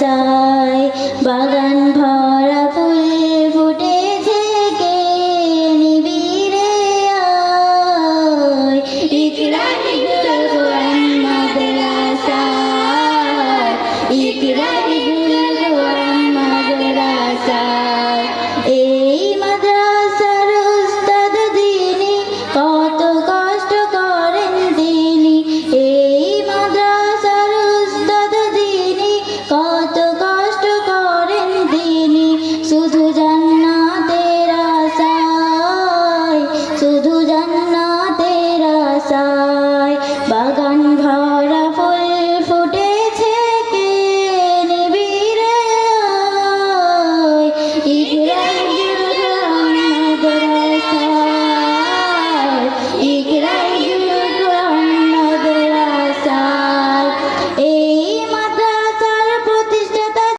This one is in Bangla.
বাসায় বাগান ভরা ফুলে ফুটেছে কে নিবিড়ে ইকরা মাদ্রাসা ইকরা kita